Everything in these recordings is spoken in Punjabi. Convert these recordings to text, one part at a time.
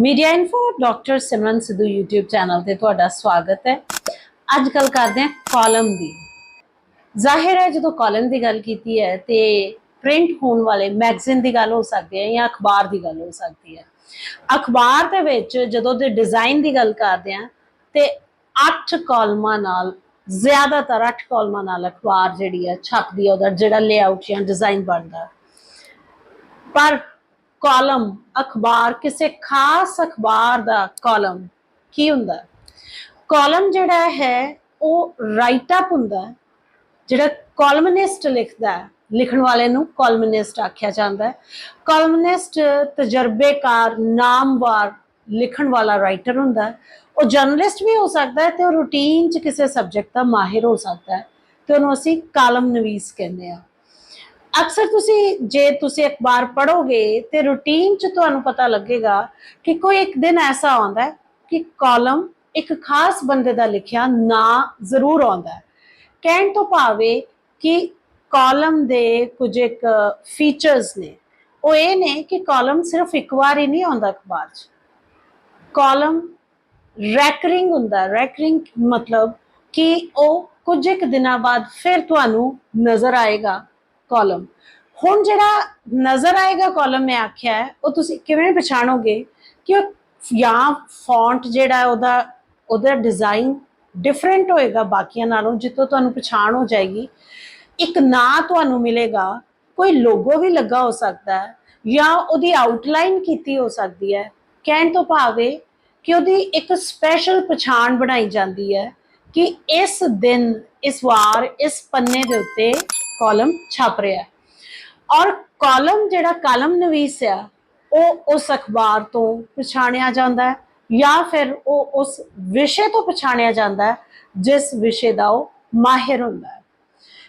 Media info doctor Simran Sidhu YouTube channel ਤੇ ਤੁਹਾਡਾ ਸਵਾਗਤ ਹੈ। ਅੱਜ ਗੱਲ ਕਰਦੇ ਹਾਂ ਕਾਲਮ ਦੀ। ਜ਼ਾਹਿਰ ਹੈ ਜਦੋਂ ਕਾਲਮ ਦੀ ਗੱਲ ਕੀਤੀ ਹੈ ਤੇ ਪ੍ਰਿੰਟ ਹੋਣ ਵਾਲੇ ਮੈਗਜ਼ੀਨ ਦੀ ਗੱਲ ਹੋ ਸਕਦੀ ਹੈ ਜਾਂ ਅਖਬਾਰ ਦੀ ਗੱਲ ਹੋ ਸਕਦੀ ਹੈ। ਅਖਬਾਰ ਦੇ ਵਿੱਚ ਜਦੋਂ ਦੇ ਡਿਜ਼ਾਈਨ ਦੀ ਗੱਲ ਕਰਦੇ ਹਾਂ ਤੇ 8 ਕਾਲਮਾਂ ਨਾਲ, ਜ਼ਿਆਦਾਤਰ 8 ਕਾਲਮਾਂ ਨਾਲ ਅਖਬਾਰ ਜਿਹੜੀ ਹੈ ਛਪਦੀ ਹੈ, ਉਹਦਾ ਜਿਹੜਾ ਲੇਆਊਟ ਜਾਂ ਡਿਜ਼ਾਈਨ ਬਣਦਾ। ਪਰ ਕਾਲਮ, ਅਖਬਾਰ, ਕਿਸੇ ਖਾਸ ਅਖਬਾਰ ਦਾ ਕਾਲਮ ਕੀ ਹੁੰਦਾ? ਹੈ? ਕਾਲਮ ਜਿਹੜਾ ਹੈ, ਉਹ ਰਾਈਟ ਅਪ ਹੁੰਦਾ ਜਿਹੜਾ ਕਾਲਮਨਿਸਟ ਲਿਖਦਾ ਹੈ, ਲਿਖਣ ਵਾਲੇ ਨੂੰ ਕਾਲਮਨਿਸਟ ਆਖਿਆ ਜਾਂਦਾ ਹੈ। ਕਾਲਮਨਿਸਟ ਤਜਰਬੇਕਾਰ, ਨਾਮਵਾਰ, ਲਿਖਣ ਵਾਲਾ ਰਾਈਟਰ ਹੁੰਦਾ ਹੈ। ਉਹ ਜਰਨਲਿਸਟ ਵੀ ਹੋ ਸਕਦਾ ਹੈ ਤੇ ਉਹ ਰੂਟੀਨ ਚ ਕਿਸੇ ਸਬਜੈਕਟ ਦਾ ਮਾਹਿਰ ਹੋ ਸਕਦਾ ਹੈ। ਤੇ ਉਹਨੂੰ ਅਸੀਂ ਕਾਲਮ ਨਵੀਸ ਕਹਿੰਦੇ ਆ ਅਕਸਰ ਤੁਸੀਂ ਜੇ ਤੁਸੀਂ ਅਖਬਾਰ ਪੜੋਗੇ ਤੇ ਰੂਟੀਨ ਚ ਤੁਹਾਨੂੰ ਪਤਾ ਲੱਗੇਗਾ ਕਿ ਕੋਈ ਇੱਕ ਦਿਨ ਐਸਾ ਆਉਂਦਾ ਹੈ ਕਿ ਕਾਲਮ ਇੱਕ ਖਾਸ ਬੰਦੇ ਦਾ ਲਿਖਿਆ ਨਾ ਜ਼ਰੂਰ ਆਉਂਦਾ ਹੈ। ਕਹਿਣ ਤੋਂ ਭਾਵੇਂ ਕਿ ਕਾਲਮ ਦੇ ਕੁਝ ਇੱਕ ਫੀਚਰਸ ਨੇ, ਉਹ ਇਹ ਨੇ ਕਿ ਕਾਲਮ ਸਿਰਫ ਇੱਕ ਵਾਰ ਹੀ ਨਹੀਂ ਆਉਂਦਾ ਅਖਬਾਰ 'ਚ। ਕਾਲਮ ਰੈਕਰਿੰਗ ਹੁੰਦਾ ਰੈਕਰਿੰਗ ਮਤਲਬ ਕਿ ਉਹ ਕੁਝ ਇੱਕ ਦਿਨਾਂ ਬਾਅਦ ਫਿਰ ਤੁਹਾਨੂੰ ਨਜ਼ਰ ਆਏਗਾ। ਕਾਲਮ ਹੁਣ ਜਿਹੜਾ ਨਜ਼ਰ ਆਏਗਾ ਕਾਲਮ ਮੈਂ ਆਖਿਆ ਹੈ, ਉਹ ਤੁਸੀਂ ਕਿਵੇਂ ਪਛਾਣੋਗੇ ਕਿ ਉਹ ਜਾਂ ਫੌਂਟ ਜਿਹੜਾ ਉਹਦਾ ਉਹਦਾ ਡਿਜ਼ਾਈਨ ਡਿਫਰੈਂਟ ਹੋਏਗਾ ਬਾਕੀਆਂ ਨਾਲੋਂ ਜਿੱਤੋਂ ਤੁਹਾਨੂੰ ਪਛਾਣ ਹੋ ਜਾਏਗੀ। ਇੱਕ ਨਾਂ ਤੁਹਾਨੂੰ ਮਿਲੇਗਾ, ਕੋਈ ਲੋਗੋ ਵੀ ਲੱਗਾ ਹੋ ਸਕਦਾ ਹੈ, ਜਾਂ ਉਹਦੀ ਆਊਟਲਾਈਨ ਕੀਤੀ ਹੋ ਸਕਦੀ ਹੈ। ਕਹਿਣ ਤੋਂ ਭਾਵੇਂ ਕਿ ਉਹਦੀ ਇੱਕ ਸਪੈਸ਼ਲ ਪਛਾਣ ਬਣਾਈ ਜਾਂਦੀ ਹੈ ਕਿ ਇਸ ਦਿਨ, ਇਸ ਵਾਰ, ਇਸ ਪੰਨੇ ਦੇ ਉੱਤੇ ਕਾਲਮ ਛਪ ਰਿਹਾ ਔਰ ਕਾਲਮ ਜਿਹੜਾ ਕਾਲਮ ਨਵੀਸ ਆ, ਉਹ ਉਸ ਅਖਬਾਰ ਤੋਂ ਪਛਾਣਿਆ ਜਾਂਦਾ ਹੈ ਜਾਂ ਫਿਰ ਉਹ ਉਸ ਵਿਸ਼ੇ ਤੋਂ ਪਛਾਣਿਆ ਜਾਂਦਾ ਹੈ, ਜਿਸ ਵਿਸ਼ੇ ਦਾ ਉਹ ਮਾਹਿਰ ਹੁੰਦਾ ਹੈ।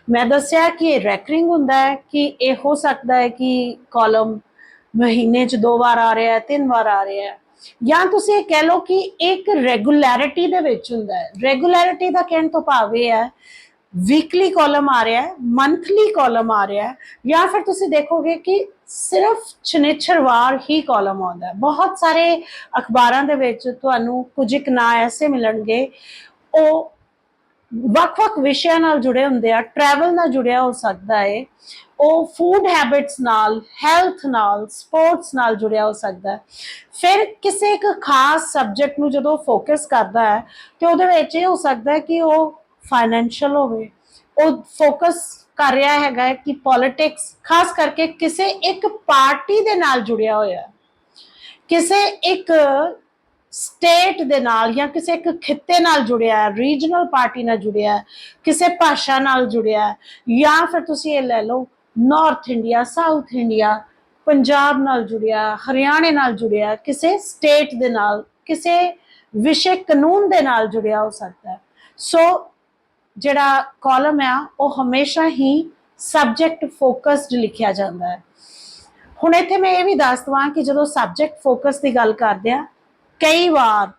ਮੈਂ ਦੱਸਿਆ ਕਿ ਇਹ ਰੈਕਰਿੰਗ ਹੁੰਦਾ ਹੈ ਕਿ ਇਹ ਹੋ ਸਕਦਾ ਹੈ ਕਿ ਕਾਲਮ ਮਹੀਨੇ 'ਚ ਦੋ ਵਾਰ ਆ ਰਿਹਾ ਹੈ, ਤਿੰਨ ਵਾਰ ਆ ਰਿਹਾ ਹੈ। ਜਾਂ ਤੁਸੀਂ ਇਹ ਕਹਿ ਲਓ ਕਿ ਇੱਕ ਰੈਗੂਲੈਰਿਟੀ ਦੇ ਵਿੱਚ ਹੁੰਦਾ ਹੈ। ਰੈਗੂਲੈਰਿਟੀ ਦਾ ਕਹਿਣ ਤੋਂ ਭਾਵ ਇਹ ਹੈ ਵੀਕਲੀ ਕਾਲਮ ਆ ਰਿਹਾ ਹੈ ਮੰਥਲੀ ਕਾਲਮ ਆ ਰਿਹਾ ਹੈ, ਜਾਂ ਫਿਰ ਤੁਸੀਂ ਦੇਖੋਗੇ ਕਿ ਸਿਰਫ ਸ਼ਨੀਚਰਵਾਰ ਹੀ ਕਾਲਮ ਆਉਂਦਾ ਹੈ। ਬਹੁਤ ਸਾਰੇ ਅਖਬਾਰਾਂ ਦੇ ਵਿੱਚ ਤੁਹਾਨੂੰ ਕੁਝ ਇੱਕ ਨਾਂ ਐਸੇ ਮਿਲਣਗੇ। ਉਹ ਵੱਖ-ਵੱਖ ਵਿਸ਼ਿਆਂ ਨਾਲ ਜੁੜੇ ਹੁੰਦੇ ਆ ਟਰੈਵਲ ਨਾਲ ਜੁੜਿਆ ਹੋ ਸਕਦਾ ਹੈ ਉਹ ਫੂਡ ਹੈਬਿਟਸ ਨਾਲ ਹੈਲਥ ਨਾਲ ਸਪੋਰਟਸ ਨਾਲ ਜੁੜਿਆ ਹੋ ਸਕਦਾ ਹੈ। ਫਿਰ ਕਿਸੇ ਇੱਕ ਖਾਸ ਸਬਜੈਕਟ ਨੂੰ ਜਦੋਂ ਫੋਕਸ ਕਰਦਾ ਹੈ, ਤੇ ਉਹਦੇ ਵਿੱਚ ਇਹ ਹੋ ਸਕਦਾ ਹੈ ਕਿ ਉਹ ਫਾਈਨੈਂਸ਼ੀਅਲ ਹੋਵੇ, ਉਹ ਫੋਕਸ ਕਰ ਰਿਹਾ ਹੈਗਾ ਕਿ ਪੋਲਿਟਿਕਸ ਖਾਸ ਕਰਕੇ ਕਿਸੇ ਇੱਕ ਪਾਰਟੀ ਦੇ ਨਾਲ ਜੁੜਿਆ ਹੋਇਆ ਕਿਸੇ ਇੱਕ ਸਟੇਟ ਦੇ ਨਾਲ ਜਾਂ ਕਿਸੇ ਇੱਕ ਖਿੱਤੇ ਨਾਲ ਜੁੜਿਆ ਹੈ ਰੀਜਨਲ ਪਾਰਟੀ ਨਾਲ ਜੁੜਿਆ ਹੈ, ਕਿਸੇ ਭਾਸ਼ਾ ਨਾਲ ਜੁੜਿਆ ਹੈ, ਜਾਂ ਫਿਰ ਤੁਸੀਂ ਇਹ ਲੈ ਲਓ north India south India Punjab ਨਾਲ ਜੁੜਿਆ, ਹਰਿਆਣੇ ਨਾਲ ਜੁੜਿਆ ਕਿਸੇ ਸਟੇਟ ਦੇ ਨਾਲ, ਕਿਸੇ ਵਿਸ਼ੇ ਕਾਨੂੰਨ ਦੇ ਨਾਲ ਜੁੜਿਆ ਹੋ ਸਕਦਾ ਹੈ। ਸੋ ਜਿਹੜਾ ਕਾਲਮ ਆ, ਉਹ ਹਮੇਸ਼ਾ ਹੀ ਸਬਜੈਕਟ ਫੋਕਸਡ ਲਿਖਿਆ ਜਾਂਦਾ ਹੈ। ਹੁਣ ਇੱਥੇ ਮੈਂ ਇਹ ਵੀ ਦੱਸ ਦਵਾਂ ਕਿ ਜਦੋਂ ਸਬਜੈਕਟ ਫੋਕਸ ਦੀ ਗੱਲ ਕਰਦੇ ਆ, ਕਈ ਵਾਰ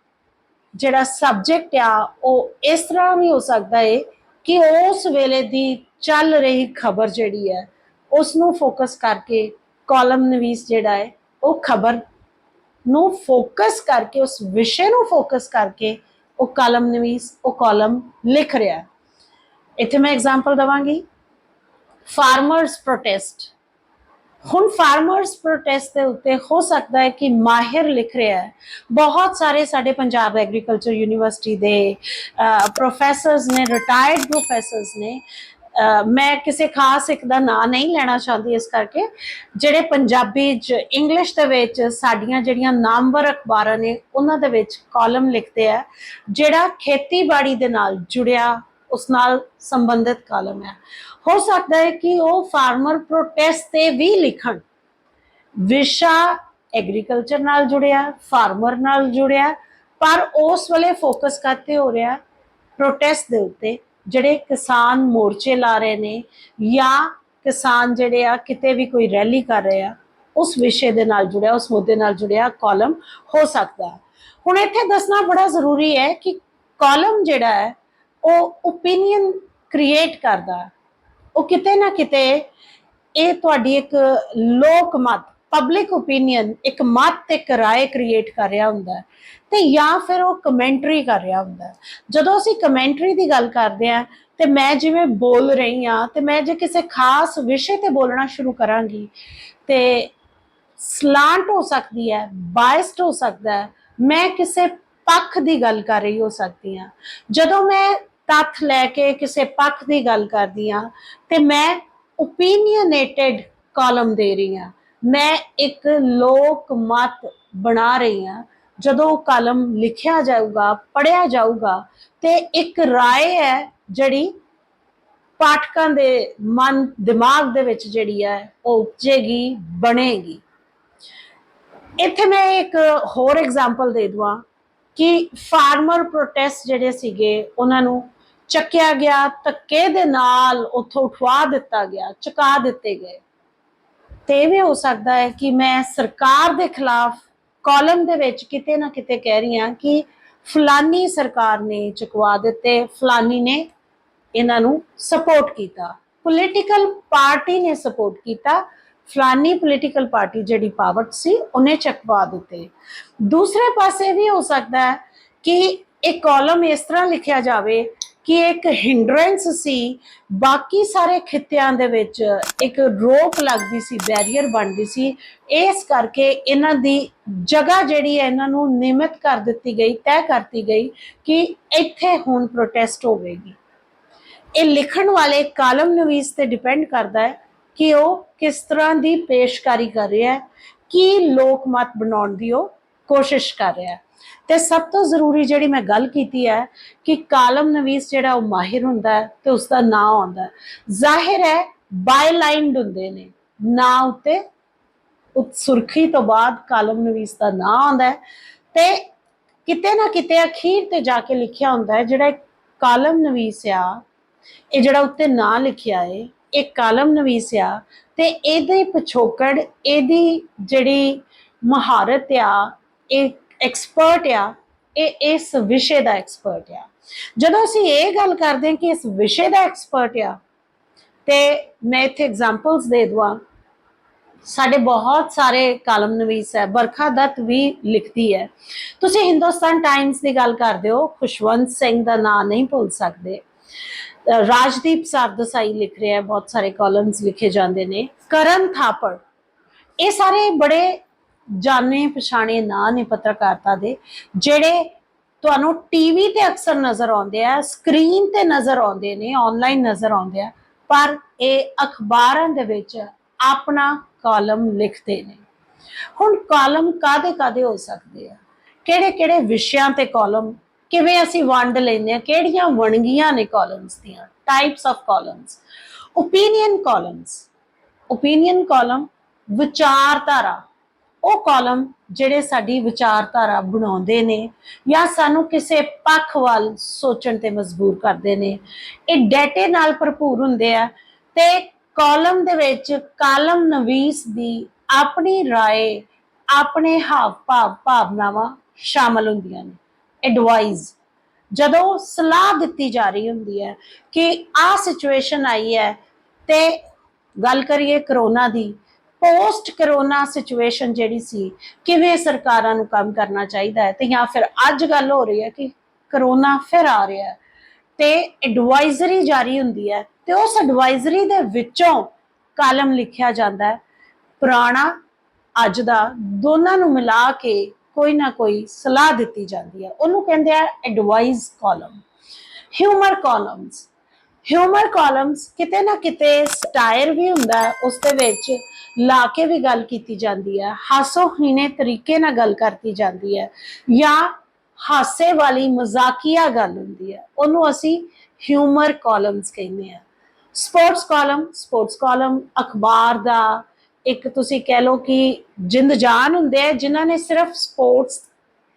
ਜਿਹੜਾ ਸਬਜੈਕਟ ਆ, ਉਹ ਇਸ ਤਰ੍ਹਾਂ ਵੀ ਹੋ ਸਕਦਾ ਹੈ ਕਿ ਉਸ ਵੇਲੇ ਦੀ ਚੱਲ ਰਹੀ ਖਬਰ ਜਿਹੜੀ ਹੈ ਉਸ ਨੂੰ ਫੋਕਸ ਕਰਕੇ ਕਾਲਮ ਨਵੀਸ ਜਿਹੜਾ ਹੈ, ਉਹ ਖਬਰ ਨੂੰ ਫੋਕਸ ਕਰਕੇ, ਉਸ ਵਿਸ਼ੇ ਨੂੰ ਫੋਕਸ ਕਰਕੇ ਉਹ ਕਾਲਮ ਨਵੀਸ, ਉਹ ਕਾਲਮ ਲਿਖ ਰਿਹਾ ਇੱਥੇ ਮੈਂ ਐਗਜ਼ਾਮਪਲ ਦਵਾਂਗੀ। ਫਾਰਮਰਸ ਪ੍ਰੋਟੈਸਟ ਹੁਣ ਫਾਰਮਰਸ ਪ੍ਰੋਟੈਸਟ ਦੇ ਉੱਤੇ ਹੋ ਸਕਦਾ ਹੈ ਕਿ ਮਾਹਿਰ ਲਿਖ ਰਿਹਾ ਹੈ। ਬਹੁਤ ਸਾਰੇ ਸਾਡੇ ਪੰਜਾਬ ਐਗਰੀਕਲਚਰ ਯੂਨੀਵਰਸਿਟੀ ਦੇ ਪ੍ਰੋਫੈਸਰਸ ਨੇ ਰਿਟਾਇਰਡ ਪ੍ਰੋਫੈਸਰਸ ਨੇ ਮੈਂ ਕਿਸੇ ਖਾਸ ਇੱਕ ਦਾ ਨਾਂ ਨਹੀਂ ਲੈਣਾ ਚਾਹੁੰਦੀ ਇਸ ਕਰਕੇ, ਜਿਹੜੇ ਪੰਜਾਬੀ ਚ ਇੰਗਲਿਸ਼ ਦੇ ਵਿੱਚ ਸਾਡੀਆਂ ਜਿਹੜੀਆਂ ਨਾਮਵਰ ਅਖਬਾਰਾਂ ਨੇ, ਉਹਨਾਂ ਦੇ ਵਿੱਚ ਕਾਲਮ ਲਿਖਦੇ ਆ, ਜਿਹੜਾ ਖੇਤੀਬਾੜੀ ਦੇ ਨਾਲ ਜੁੜਿਆ ਉਸ ਨਾਲ ਸੰਬੰਧਿਤ ਕਾਲਮ ਹੈ। ਹੋ ਸਕਦਾ ਹੈ ਕਿ ਉਹ ਫਾਰਮਰ ਪ੍ਰੋਟੈਸਟ ਤੇ ਵੀ ਲਿਖਣ। ਵਿਸ਼ਾ ਐਗਰੀਕਲਚਰ ਨਾਲ ਜੁੜਿਆ, ਫਾਰਮਰ ਨਾਲ ਜੁੜਿਆ, ਪਰ ਉਸ ਵੇਲੇ ਫੋਕਸ ਕਰਤੇ ਹੋ ਰਿਹਾ ਪ੍ਰੋਟੈਸਟ ਦੇ ਉੱਤੇ, ਜਿਹੜੇ ਕਿਸਾਨ ਮੋਰਚੇ ਲਾ ਰਹੇ ਨੇ ਜਾਂ ਕਿਸਾਨ ਜਿਹੜੇ ਆ, ਕਿਤੇ ਵੀ ਕੋਈ ਰੈਲੀ ਕਰ ਰਹੇ ਆ, ਉਸ ਵਿਸ਼ੇ ਦੇ ਨਾਲ ਜੁੜਿਆ, ਉਸ ਮੁੱਦੇ ਨਾਲ ਜੁੜਿਆ ਕਾਲਮ ਹੋ ਸਕਦਾ ਹੁਣ ਇੱਥੇ ਦੱਸਣਾ ਬੜਾ ਜ਼ਰੂਰੀ ਹੈ ਕਿ ਕਾਲਮ ਜਿਹੜਾ ਹੈ ਉਹ ਓਪੀਨੀਅਨ ਕ੍ਰੀਏਟ ਕਰਦਾ। ਉਹ ਕਿਤੇ ਨਾ ਕਿਤੇ ਇਹ ਤੁਹਾਡੀ ਇੱਕ ਲੋਕ ਮਤ ਪਬਲਿਕ ਓਪੀਨੀਅਨ ਇੱਕ ਮਤ ਇੱਕ ਰਾਏ ਕ੍ਰੀਏਟ ਕਰ ਰਿਹਾ ਹੁੰਦਾ ਹੈ ਤੇ ਜਾਂ ਫਿਰ ਉਹ ਕਮੈਂਟਰੀ ਕਰ ਰਿਹਾ ਹੁੰਦਾ ਜਦੋਂ ਅਸੀਂ ਕਮੈਂਟਰੀ ਦੀ ਗੱਲ ਕਰਦੇ ਆ ਤੇ ਮੈਂ ਜਿਵੇਂ ਬੋਲ ਰਹੀ ਆ ਤੇ ਮੈਂ ਜੇ ਕਿਸੇ ਖਾਸ ਵਿਸ਼ੇ ਤੇ ਬੋਲਣਾ ਸ਼ੁਰੂ ਕਰਾਂਗੀ ਤੇ ਸਲਾਂਟ ਹੋ ਸਕਦੀ ਹੈ ਬਾਇਸਡ ਹੋ ਸਕਦਾ ਹੈ, ਮੈਂ ਕਿਸੇ ਪੱਖ ਦੀ ਗੱਲ ਕਰ ਰਹੀ ਹੋ ਸਕਦੀ ਹਾਂ। ਜਦੋਂ ਮੈਂ ਤੱਥ ਲੈ ਕੇ ਕਿਸੇ ਪੱਖ ਦੀ ਗੱਲ ਕਰਦੀ ਹਾਂ ਤੇ ਮੈਂ ਓਪੀਨੀਅਨੇਟਿਡ ਕਾਲਮ ਦੇ ਰਹੀ ਹਾਂ ਮੈਂ ਇੱਕ ਲੋਕ ਮਤ ਬਣਾ ਰਹੀ ਹਾਂ ਜਦੋਂ ਕਾਲਮ ਲਿਖਿਆ ਜਾਊਗਾ ਪੜਿਆ ਜਾਊਗਾ, ਤੇ ਇੱਕ ਰਾਏ ਹੈ ਜਿਹੜੀ ਪਾਠਕਾਂ ਦੇ ਮਨ, ਦਿਮਾਗ ਦੇ ਵਿੱਚ ਜਿਹੜੀ ਹੈ, ਉਹ ਉਪਜੇਗੀ, ਬਣੇਗੀ। ਇੱਥੇ ਮੈਂ ਇੱਕ ਹੋਰ ਐਗਜ਼ਾਮਪਲ ਦੇ ਦਵਾਂ ਕਿ ਫਾਰਮਰ ਪ੍ਰੋਟੈਸਟ ਜਿਹੜੇ ਸੀਗੇ, ਉਹਨਾਂ ਨੂੰ ਚੱਕਿਆ ਗਿਆ, ਧੱਕੇ ਦੇ ਨਾਲ ਉੱਥੋਂ ਉਠਵਾ ਦਿੱਤਾ ਗਿਆ, ਚੁਕਾ ਦਿੱਤੇ ਗਏ। ਤੇ ਇਹ ਵੀ ਹੋ ਸਕਦਾ ਹੈ ਕਿ ਮੈਂ ਸਰਕਾਰ ਦੇ ਖਿਲਾਫ ਕਾਲਮ ਦੇ ਵਿੱਚ ਕਿਤੇ ਨਾ ਕਿਤੇ ਕਹਿ ਰਹੀ ਹਾਂ ਕਿ ਫਲਾਨੀ ਸਰਕਾਰ ਨੇ ਚੁਕਵਾ ਦਿੱਤੇ, ਫਲਾਨੀ ਨੇ ਇਹਨਾਂ ਨੂੰ ਸਪੋਰਟ ਕੀਤਾ। ਪੋਲੀਟੀਕਲ ਪਾਰਟੀ ਨੇ ਸਪੋਰਟ ਕੀਤਾ। ਫਲਾਨੀ ਪੋਲੀਟੀਕਲ ਪਾਰਟੀ ਜਿਹੜੀ ਪਾਵਰ ਸੀ, ਉਹਨੇ ਚੁਕਵਾ ਦਿੱਤੇ। ਦੂਸਰੇ ਪਾਸੇ ਵੀ ਹੋ ਸਕਦਾ ਹੈ ਕਿ ਇਹ ਕਾਲਮ ਇਸ ਤਰ੍ਹਾਂ ਲਿਖਿਆ ਜਾਵੇ ਕਿ ਇੱਕ ਹਿੰਡਰੈਂਸ ਸੀ। ਬਾਕੀ ਸਾਰੇ ਖਿੱਤਿਆਂ ਦੇ ਵਿੱਚ ਇੱਕ ਰੋਕ ਲੱਗਦੀ ਸੀ ਬੈਰੀਅਰ ਬਣਦੀ ਸੀ। ਇਸ ਕਰਕੇ ਇਹਨਾਂ ਦੀ ਜਗ੍ਹਾ ਜਿਹੜੀ ਹੈ, ਇਹਨਾਂ ਨੂੰ ਨਿਯਮਿਤ ਕਰ ਦਿੱਤੀ ਗਈ, ਤੈਅ ਕਰਤੀ ਗਈ ਕਿ ਇੱਥੇ ਹੁਣ ਪ੍ਰੋਟੈਸਟ ਹੋਵੇਗੀ। ਇਹ ਲਿਖਣ ਵਾਲੇ ਕਾਲਮ ਨਵੀਸ ਤੇ ਡਿਪੈਂਡ ਕਰਦਾ ਹੈ ਕਿ ਉਹ ਕਿਸ ਤਰ੍ਹਾਂ ਦੀ ਪੇਸ਼ਕਾਰੀ ਕਰ ਰਿਹਾ ਹੈ, ਕੀ ਲੋਕ ਮਤ ਬਣਾਉਣ ਦੀ ਉਹ ਕੋਸ਼ਿਸ਼ ਕਰ ਰਿਹਾ ਹੈ। ਤੇ ਸਭ ਤੋਂ ਜ਼ਰੂਰੀ ਜਿਹੜੀ ਮੈਂ ਗੱਲ ਕੀਤੀ ਹੈ ਕਿ ਕਾਲਮ ਨਵੀਸ ਜਿਹੜਾ ਉਹ ਮਾਹਿਰ ਹੁੰਦਾ ਹੈ ਤੇ ਉਸ ਦਾ ਨਾਂ ਆਉਂਦਾ ਜ਼ਾਹਿਰ ਹੈ ਬਾਈ ਲਾਈਨਡ ਹੁੰਦੇ ਨੇ। ਨਾਂ ਉੱਤੇ ਸੁਰਖੀ ਤੋਂ ਬਾਅਦ ਕਾਲਮ ਨਵੀਸ ਦਾ ਨਾਂ ਆਉਂਦਾ ਹੈ। ਤੇ ਕਿਤੇ ਨਾ ਕਿਤੇ ਅਖੀਰ ਤੇ ਜਾ ਕੇ ਲਿਖਿਆ ਹੁੰਦਾ ਹੈ, ਜਿਹੜਾ ਕਾਲਮ ਨਵੀਸ ਆ, ਇਹ ਜਿਹੜਾ ਉੱਤੇ ਨਾਂ ਲਿਖਿਆ ਹੈ ਇਹ ਕਾਲਮ ਨਵੀਸ ਆ ਤੇ ਇਹਦੇ ਪਿਛੋਕੜ, ਇਹਦੀ ਜਿਹੜੀ ਮਹਾਰਤ ਆ ਇਹ ਐਕਸਪਰਟ ਆ, ਇਹ ਇਸ ਵਿਸ਼ੇ ਦਾ ਐਕਸਪਰਟ ਆ। ਜਦੋਂ ਅਸੀਂ ਇਹ ਗੱਲ ਕਰਦੇ ਹਾਂ ਕਿ ਇਸ ਵਿਸ਼ੇ ਦਾ ਐਕਸਪਰਟ ਆ, ਤੇ ਮੈਂ ਇੱਥੇ ਐਗਜ਼ਾਮਪਲਸ ਦੇ ਦਵਾਂ। ਸਾਡੇ ਬਹੁਤ ਸਾਰੇ ਕਾਲਮ ਨਵੀਸ ਹੈ ਬਰਖਾ ਦੱਤ ਵੀ ਲਿਖਦੀ ਹੈ। ਤੁਸੀਂ ਹਿੰਦੁਸਤਾਨ ਟਾਈਮਸ ਦੀ ਗੱਲ ਕਰਦੇ ਹੋ, ਖੁਸ਼ਵੰਤ ਸਿੰਘ ਦਾ ਨਾਮ ਨਹੀਂ ਭੁੱਲ ਸਕਦੇ। ਅਹ ਰਾਜਦੀਪ ਸਰਦਸਾਈ ਲਿਖ ਰਿਹਾ ਹੈ, ਬਹੁਤ ਸਾਰੇ ਕਾਲਮਸ ਲਿਖੇ ਜਾਂਦੇ ਨੇ। ਕਰਨ ਥਾਪੜ, ਇਹ ਸਾਰੇ ਬੜੇ ਜਾਣੇ, ਪਛਾਣੇ, ਨਾਂ ਨੇ ਪੱਤਰਕਾਰਤਾ ਦੇ, ਜਿਹੜੇ ਤੁਹਾਨੂੰ ਟੀਵੀ ਤੇ ਅਕਸਰ ਨਜ਼ਰ ਆਉਂਦੇ ਆ ਸਕਰੀਨ ਤੇ ਨਜ਼ਰ ਆਉਂਦੇ ਨੇ ਆਨਲਾਈਨ ਨਜ਼ਰ ਆਉਂਦੇ ਆ, ਪਰ ਇਹ ਅਖਬਾਰਾਂ ਦੇ ਵਿੱਚ ਆਪਣਾ ਕਾਲਮ ਲਿਖਦੇ ਨੇ। ਹੁਣ ਕਾਲਮ ਕਾਦੇ ਕਾਦੇ ਹੋ ਸਕਦੇ ਆ? ਕਿਹੜੇ ਕਿਹੜੇ ਵਿਸ਼ਿਆਂ ਤੇ ਕਾਲਮ ਕਿਵੇਂ ਅਸੀਂ ਵੰਡ ਲੈਂਦੇ ਆ, ਕਿਹੜੀਆਂ ਵਣਗੀਆਂ ਨੇ ਕਾਲਮਸ ਦੀਆਂ? Types of columns opinion columns opinion column ਵਿਚਾਰਧਾਰਾ। ਉਹ ਕਾਲਮ ਜਿਹੜੇ ਸਾਡੀ ਵਿਚਾਰਧਾਰਾ ਬਣਾਉਂਦੇ ਨੇ ਜਾਂ ਸਾਨੂੰ ਕਿਸੇ ਪੱਖ ਵੱਲ ਸੋਚਣ ਤੇ ਮਜਬੂਰ ਕਰਦੇ ਨੇ, ਇਹ ਡਾਟੇ ਨਾਲ ਭਰਪੂਰ ਹੁੰਦੇ ਆ ਤੇ ਕਾਲਮ ਦੇ ਵਿੱਚ ਕਾਲਮ ਨਵੀਸ ਦੀ ਆਪਣੀ ਰਾਏ, ਆਪਣੇ ਹਾਵ ਭਾਵ ਭਾਵਨਾਵਾਂ ਸ਼ਾਮਲ ਹੁੰਦੀਆਂ ਨੇ ਐਡਵਾਈਸ ਜਦੋਂ ਸਲਾਹ ਦਿੱਤੀ ਜਾ ਰਹੀ ਹੁੰਦੀ ਹੈ ਕਿ ਆ ਸਿਚੁਏਸ਼ਨ ਆਈ ਹੈ ਤੇ ਗੱਲ ਕਰੀਏ ਕਰੋਨਾ ਦੀ ਪੋਸਟ ਕਰੋਨਾ ਸਿਚੁਏਸ਼ਨ ਜਿਹੜੀ ਸੀ, ਕਿਵੇਂ ਸਰਕਾਰਾਂ ਨੂੰ ਕੰਮ ਕਰਨਾ ਚਾਹੀਦਾ ਹੈ ਤੇ ਜਾਂ ਫਿਰ ਅੱਜ ਗੱਲ ਹੋ ਰਹੀ ਹੈ ਕਿ ਕਰੋਨਾ ਫਿਰ ਆ ਰਿਹਾ ਹੈ ਤੇ ਐਡਵਾਈਜ਼ਰੀ ਜਾਰੀ ਹੁੰਦੀ ਹੈ ਤੇ ਉਸ ਐਡਵਾਈਜ਼ਰੀ ਦੇ ਵਿੱਚੋਂ ਕਾਲਮ ਲਿਖਿਆ ਜਾਂਦਾ ਹੈ, ਪੁਰਾਣਾ, ਅੱਜ ਦਾ, ਦੋਨਾਂ ਨੂੰ ਮਿਲਾ ਕੇ ਕੋਈ ਨਾ ਕੋਈ ਸਲਾਹ ਦਿੱਤੀ ਜਾਂਦੀ ਹੈ। ਉਹਨੂੰ ਕਹਿੰਦੇ ਆ advice column humour columns humour columns ਕਿਤੇ ਨਾ ਕਿਤੇ ਸਟਾਇਰ ਵੀ ਹੁੰਦਾ ਹੈ, ਉਸ ਦੇ ਵਿੱਚ ਲਾ ਕੇ ਵੀ ਗੱਲ ਕੀਤੀ ਜਾਂਦੀ ਹੈ ਹਾਸੋ ਹੀਣੇ ਤਰੀਕੇ ਨਾਲ ਗੱਲ ਕਰਤੀ ਜਾਂਦੀ ਹੈ, ਜਾਂ ਹਾਸੇ ਵਾਲੀ ਮਜ਼ਾਕੀਆ ਗੱਲ ਹੁੰਦੀ ਹੈ, ਉਹਨੂੰ ਅਸੀਂ ਹਿਊਮਰ ਕਾਲਮਸ ਕਹਿੰਦੇ ਆ ਸਪੋਰਟਸ ਕਾਲਮ ਸਪੋਰਟਸ ਕਾਲਮ ਅਖਬਾਰ ਦਾ ਇੱਕ ਤੁਸੀਂ ਕਹਿ ਲਓ ਕਿ ਜਿੰਦ ਜਾਨ ਹੁੰਦੇ ਆ, ਜਿਨ੍ਹਾਂ ਨੇ ਸਿਰਫ ਸਪੋਰਟਸ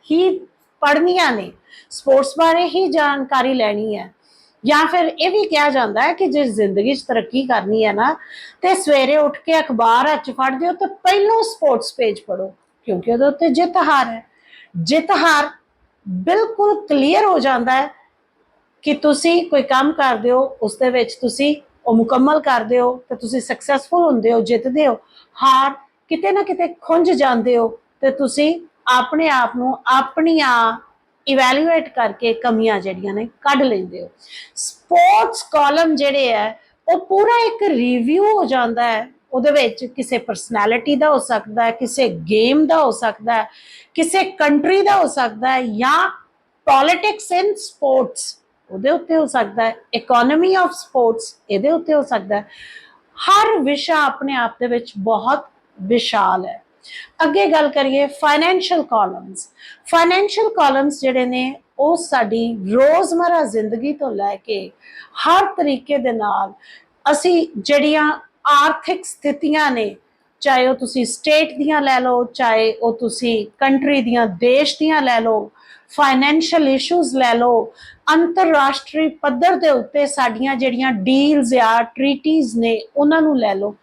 ਹੀ ਪੜ੍ਹਨੀਆਂ ਨੇ, ਸਪੋਰਟਸ ਬਾਰੇ ਹੀ ਜਾਣਕਾਰੀ ਲੈਣੀ ਹੈ। ਜਾਂ ਫਿਰ ਇਹ ਵੀ ਕਿਹਾ ਜਾਂਦਾ ਹੈ ਕਿ ਜੇ ਜ਼ਿੰਦਗੀ 'ਚ ਤਰੱਕੀ ਕਰਨੀ ਹੈ ਨਾ, ਤੇ ਸਵੇਰੇ ਉੱਠ ਕੇ ਅਖਬਾਰ ਹੱਥ ਫੜਦੇ ਹੋ ਤਾਂ ਪਹਿਲੋਂ ਸਪੋਰਟਸ ਪੇਜ ਪੜੋ ਕਿਉਂਕਿ ਉਹਦੇ ਉੱਤੇ ਜਿੱਤ ਹਾਰ ਹੈ। ਜਿੱਤ ਹਾਰ ਬਿਲਕੁਲ ਕਲੀਅਰ ਹੋ ਜਾਂਦਾ ਹੈ ਕਿ ਤੁਸੀਂ ਕੋਈ ਕੰਮ ਕਰਦੇ ਹੋ ਉਸ ਦੇ ਵਿੱਚ ਤੁਸੀਂ ਉਹ ਮੁਕੰਮਲ ਕਰਦੇ ਹੋ ਤੇ ਤੁਸੀਂ ਸਕਸੈਸਫੁਲ ਹੁੰਦੇ ਹੋ, ਜਿੱਤਦੇ ਹੋ। ਹਾਰ ਕਿਤੇ ਨਾ ਕਿਤੇ ਖੁੰਝ ਜਾਂਦੇ ਹੋ ਤੇ ਤੁਸੀਂ ਆਪਣੇ ਆਪ ਨੂੰ ਆਪਣੀਆਂ ਇਵੈਲੂਏਟ ਕਰਕੇ ਕਮੀਆਂ ਜਿਹੜੀਆਂ ਨੇ ਕੱਢ ਲੈਂਦੇ ਹੋ। ਸਪੋਰਟਸ ਕਾਲਮ ਜਿਹੜੇ ਹੈ ਉਹ ਪੂਰਾ ਇੱਕ ਰਿਵਿਊ ਹੋ ਜਾਂਦਾ ਹੈ। ਉਹਦੇ ਵਿੱਚ ਕਿਸੇ ਪਰਸਨੈਲਿਟੀ ਦਾ ਹੋ ਸਕਦਾ ਹੈ, ਕਿਸੇ ਗੇਮ ਦਾ ਹੋ ਸਕਦਾ ਹੈ, ਕਿਸੇ ਕੰਟਰੀ ਦਾ ਹੋ ਸਕਦਾ ਹੈ ਜਾਂ ਪੋਲਿਟਿਕਸ ਇਨ ਸਪੋਰਟਸ ਉਹਦੇ ਉੱਤੇ ਹੋ ਸਕਦਾ ਹੈ। ਇਕਨੋਮੀ ਆਫ ਸਪੋਰਟਸ ਇਹਦੇ ਉੱਤੇ ਹੋ ਸਕਦਾ ਹੈ। ਹਰ ਵਿਸ਼ਾ ਆਪਣੇ ਆਪ ਦੇ ਵਿੱਚ ਬਹੁਤ ਵਿਸ਼ਾਲ ਹੈ। ਅੱਗੇ ਗੱਲ ਕਰੀਏ ਫਾਈਨੈਂਸ਼ੀਅਲ ਕਾਲਮਸ ਫਾਈਨੈਂਸ਼ੀਅਲ ਕਾਲਮਸ ਜਿਹੜੇ ਨੇ, ਉਹ ਸਾਡੀ ਰੋਜ਼ਮਰਾ ਜ਼ਿੰਦਗੀ ਤੋਂ ਲੈ ਕੇ ਹਰ ਤਰੀਕੇ ਦੇ ਨਾਲ ਅਸੀਂ ਜਿਹੜੀਆਂ ਆਰਥਿਕ ਸਥਿਤੀਆਂ ਨੇ, ਚਾਹੇ ਉਹ ਤੁਸੀਂ ਸਟੇਟ ਦੀਆਂ ਲੈ ਲਓ, ਚਾਹੇ ਉਹ ਤੁਸੀਂ ਕੰਟਰੀ ਦੀਆਂ, ਦੇਸ਼ ਦੀਆਂ ਲੈ ਲਓ ਫਾਈਨੈਂਸ਼ੀਅਲ ਇਸ਼ੂਜ਼ ਲੈ ਲਓ, ਅੰਤਰਰਾਸ਼ਟਰੀ ਪੱਧਰ ਦੇ ਉੱਤੇ ਸਾਡੀਆਂ ਜਿਹੜੀਆਂ ਡੀਲਸ ਆ ਟ੍ਰੀਟੀਜ਼ ਨੇ, ਉਹਨਾਂ ਨੂੰ ਲੈ ਲਓ।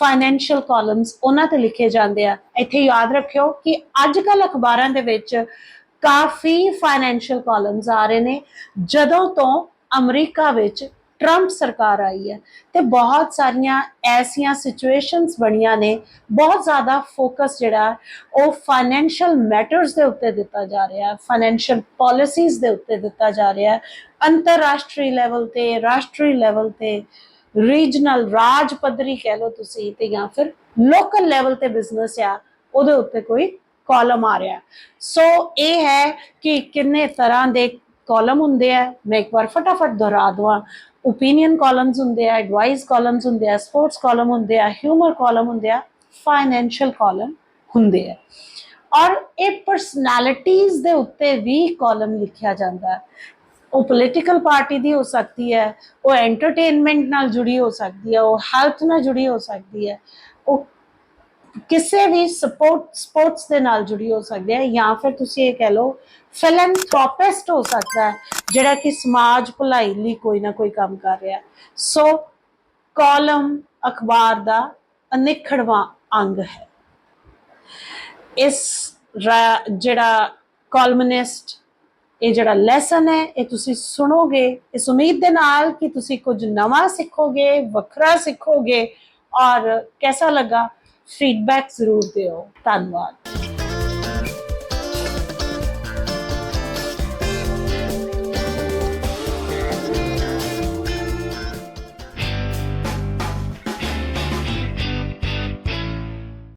ਫਾਈਨੈਂਸ਼ੀਅਲ ਕਾਲਮਸ ਉਹਨਾਂ ਤੇ ਲਿਖੇ ਜਾਂਦੇ ਆ। ਇੱਥੇ ਯਾਦ ਰੱਖਿਓ ਕਿ ਅੱਜ ਕੱਲ ਅਖਬਾਰਾਂ ਦੇ ਵਿੱਚ ਕਾਫੀ ਫਾਈਨੈਂਸ਼ੀਅਲ ਕਾਲਮਸ ਆ ਰਹੇ ਨੇ। ਜਦੋਂ ਤੋਂ ਅਮਰੀਕਾ ਵਿੱਚ ਟਰੰਪ ਸਰਕਾਰ ਆਈ ਹੈ ਤੇ ਬਹੁਤ ਸਾਰੀਆਂ ਐਸੀਆਂ ਸਿਚੁਏਸ਼ਨਸ ਬਣੀਆਂ ਨੇ। ਬਹੁਤ ਜ਼ਿਆਦਾ ਫੋਕਸ ਜਿਹੜਾ, ਉਹ ਫਾਈਨੈਂਸ਼ੀਅਲ ਮੈਟਰਸ ਦੇ ਉੱਤੇ ਦਿੱਤਾ ਜਾ ਰਿਹਾ ਹੈ। ਫਾਈਨੈਂਸ਼ੀਅਲ ਪਾਲਿਸੀਜ਼ ਦੇ ਉੱਤੇ ਦਿੱਤਾ ਜਾ ਰਿਹਾ ਹੈ। ਅੰਤਰਰਾਸ਼ਟਰੀ ਲੈਵਲ ਤੇ, ਰਾਸ਼ਟਰੀ ਲੈਵਲ ਤੇ ਰੀਜਨਲ ਰਾਜ ਪੱਧਰੀ ਕਹਿ ਲਓ ਤੁਸੀਂ ਤੇ ਜਾਂ ਫਿਰ ਲੋਕਲ ਲੈਵਲ ਤੇ ਬਿਜ਼ਨਸ ਆ ਉਹਦੇ ਉੱਤੇ ਕੋਈ ਕਾਲਮ ਆ ਰਿਹਾ ਸੋ ਇਹ ਹੈ ਕਿ ਕਿੰਨੇ ਤਰ੍ਹਾਂ ਦੇ ਕਾਲਮ ਹੁੰਦੇ ਆ ਮੈਂ ਇੱਕ ਵਾਰ ਫਟਾਫਟ ਦੁਹਰਾ ਦਵਾਂ ਓਪੀਨੀਅਨ ਕਾਲਮਸ ਹੁੰਦੇ ਆ ਐਡਵਾਈਸ ਕਾਲਮਸ ਹੁੰਦੇ ਆ ਸਪੋਰਟਸ ਕਾਲਮ ਹੁੰਦੇ ਆ ਹਿਊਮਰ ਕਾਲਮ ਹੁੰਦੇ ਆ ਫਾਈਨੈਂਸ਼ੀਅਲ ਕਾਲਮ ਹੁੰਦੇ ਆ ਔਰ ਇਹ ਪਰਸਨੈਲਿਟੀਜ਼ ਦੇ ਉੱਤੇ ਵੀ ਕਾਲਮ ਲਿਖਿਆ ਜਾਂਦਾ ਉਹ ਪੋਲੀਟੀਕਲ ਪਾਰਟੀ ਦੀ ਹੋ ਸਕਦੀ ਹੈ, ਉਹ ਐਂਟਰਟੇਨਮੈਂਟ ਨਾਲ ਜੁੜੀ ਹੋ ਸਕਦੀ ਹੈ, ਉਹ ਹੈਲਥ ਨਾਲ ਜੁੜੀ ਹੋ ਸਕਦੀ ਹੈ, ਉਹ ਕਿਸੇ ਵੀ ਸਪੋਰਟ ਸਪੋਰਟਸ ਦੇ ਨਾਲ ਜੁੜੀ ਹੋ ਸਕਦੀ ਹੈ ਜਾਂ ਫਿਰ ਤੁਸੀਂ ਇਹ ਕਹਿ ਲਓ ਫਿਲੈਂਥ੍ਰੋਪਿਸਟ ਹੋ ਸਕਦਾ ਹੈ, ਜਿਹੜਾ ਕਿ ਸਮਾਜ ਭਲਾਈ ਲਈ ਕੋਈ ਨਾ ਕੋਈ ਕੰਮ ਕਰ ਰਿਹਾ ਸੋ ਕਾਲਮ ਅਖਬਾਰ ਦਾ ਅਨਿਖੜਵਾਂ ਅੰਗ ਹੈ। ਇਸ ਰਾ- ਜਿਹੜਾ ਕਾਲਮਨਿਸਟ ਇਹ ਜਿਹੜਾ ਲੈਸਨ ਹੈ, ਇਹ ਤੁਸੀਂ ਸੁਣੋਗੇ। ਇਸ ਉਮੀਦ ਦੇ ਨਾਲ ਕਿ ਤੁਸੀਂ ਕੁਝ ਨਵਾਂ ਸਿੱਖੋਗੇ, ਵੱਖਰਾ ਸਿੱਖੋਗੇ ਔਰ ਕਿਹਦਾ ਲੱਗਾ ਫੀਡਬੈਕ ਜ਼ਰੂਰ ਦਿਓ। ਧੰਨਵਾਦ।